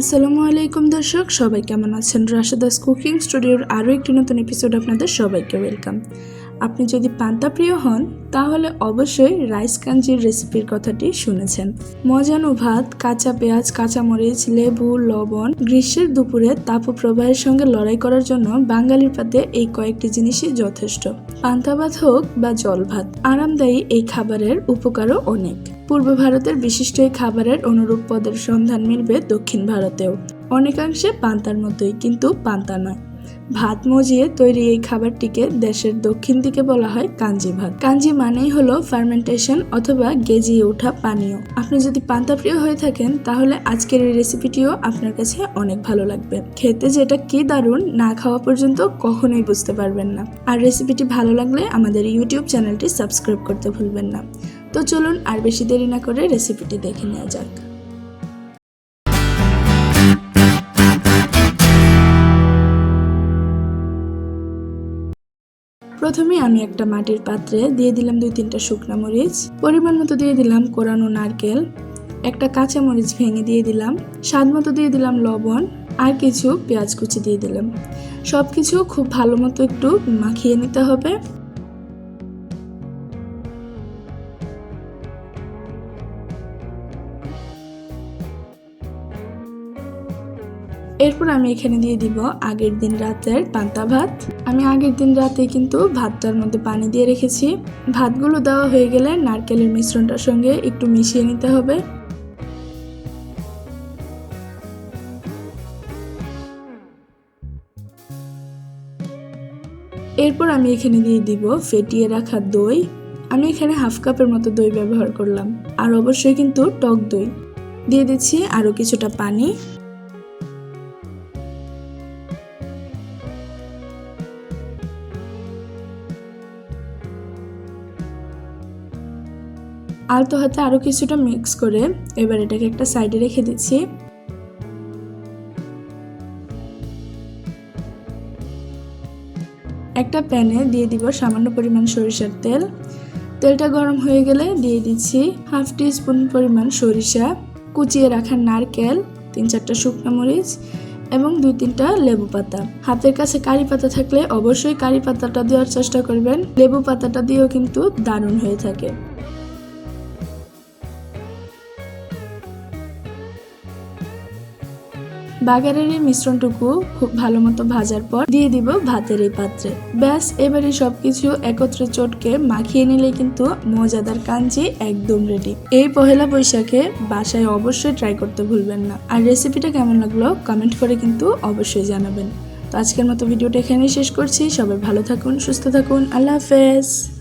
আসসালামু আলাইকুম দর্শক, সবাই কেমন আছেন? রাশেদাস কুকিং স্টুডিওর আরও একটি নতুন এপিসোড আপনাদের সবাইকে ওয়েলকাম আপনি যদি পান্তা প্রিয় হন, তাহলে অবশ্যই রাইস কাঞ্জির রেসিপির কথাটি শুনেছেন। মজানো ভাত, কাঁচা পেঁয়াজ, কাঁচামরিচ, লেবু, লবণ, গ্রীষ্মের দুপুরে তাপপ্রবাহের সঙ্গে লড়াই করার জন্য বাঙালির পাতে এই কয়েকটি জিনিসই যথেষ্ট। পান্তা ভাত হোক বা জল ভাত, আরামদায়ী এই খাবারের উপকারও অনেক। পূর্ব ভারতের বিশিষ্ট এই খাবারের অনুরূপ পদের সন্ধান মিলবে দক্ষিণ ভারতেও। অনেকাংশে পান্তার মতোই, কিন্তু পান্তা নয়। ভাত মজিয়ে তৈরি এই খাবারটিকে দেশের দক্ষিণ দিকে বলা হয় কাঞ্জি ভাত। কাঞ্জি মানেই হলো ফার্মেন্টেশন অথবা গেজিয়ে ওঠা পানীয়। আপনি যদি পান্তা প্রিয় হয়ে থাকেন, তাহলে আজকের এই রেসিপিটিও আপনার কাছে অনেক ভালো লাগবে। খেতে যেটা কি দারুণ, না খাওয়া পর্যন্ত কখনোই বুঝতে পারবেন না। আর রেসিপিটি ভালো লাগলে আমাদের ইউটিউব চ্যানেলটি সাবস্ক্রাইব করতে ভুলবেন না। তো চলুন আর বেশি দেরি না করে রেসিপিটি দেখে নেওয়া যাক। প্রথমে আমি একটা মাটির পাত্রে দিয়ে দিলাম দুই তিনটা শুকনো মরিচ। পরিমাণ মতো দিয়ে দিলাম কোরানো নারকেল। একটা কাঁচা মরিচ ভেঙে দিয়ে দিলাম। স্বাদ মতো দিয়ে দিলাম লবণ আর কিছু পেঁয়াজ কুচি দিয়ে দিলাম। সব কিছু খুব ভালো মতো একটু মাখিয়ে নিতে হবে। এরপর আমি এখানে দিয়ে দিব আগের দিন রাতের পান্তা ভাত। আমি আগের দিন রাতে কিন্তু ভাতটার মধ্যে পানি দিয়ে রেখেছি। ভাতগুলো দেওয়া হয়ে গেলে নারকেলের মিশ্রণটার সঙ্গে একটু মিশিয়ে নিতে হবে। এরপর আমি এখানে দিয়ে দিব ফেটিয়ে রাখা দই। আমি এখানে হাফ কাপের মতো দই ব্যবহার করলাম। আর অবশ্যই কিন্তু টক দই। দিয়ে দিচ্ছি আরও কিছুটা পানি। আলতো হাতে আরও কিছুটা মিক্স করে এবার এটাকে একটা সাইডে রেখে দিচ্ছি। একটা প্যানে দিয়ে দিব সামান্য পরিমাণ সরিষার তেল। তেলটা গরম হয়ে গেলে দিয়ে দিচ্ছি হাফ টি স্পুন পরিমাণ সরিষা, কুচিয়ে রাখা নারকেল, তিন চারটা শুকনো মরিচ এবং দুই তিনটা লেবু পাতা। হাতের কাছে কারি পাতা থাকলে অবশ্যই কারি পাতাটা দেওয়ার চেষ্টা করবেন। লেবু পাতাটা দিয়েও কিন্তু দারুণ হয়ে থাকে। বাগারের এই মিশ্রণটুকু খুব ভালো মতো ভাজার পর দিয়ে দিব ভাতের এই পাত্রে। ব্যাস, এবারে সবকিছু একত্রে চটকে মাখিয়ে নিলে কিন্তু মজাদার কাঞ্জি একদম রেডি এই পহেলা বৈশাখে বাসায় অবশ্যই ট্রাই করতে ভুলবেন না। আর রেসিপিটা কেমন লাগল কমেন্ট করে কিন্তু অবশ্যই জানাবেন। তো আজকের মতো ভিডিওটা এখানেই শেষ করছি। সবাই ভালো থাকুন, সুস্থ থাকুন। আল্লাহ হাফেজ।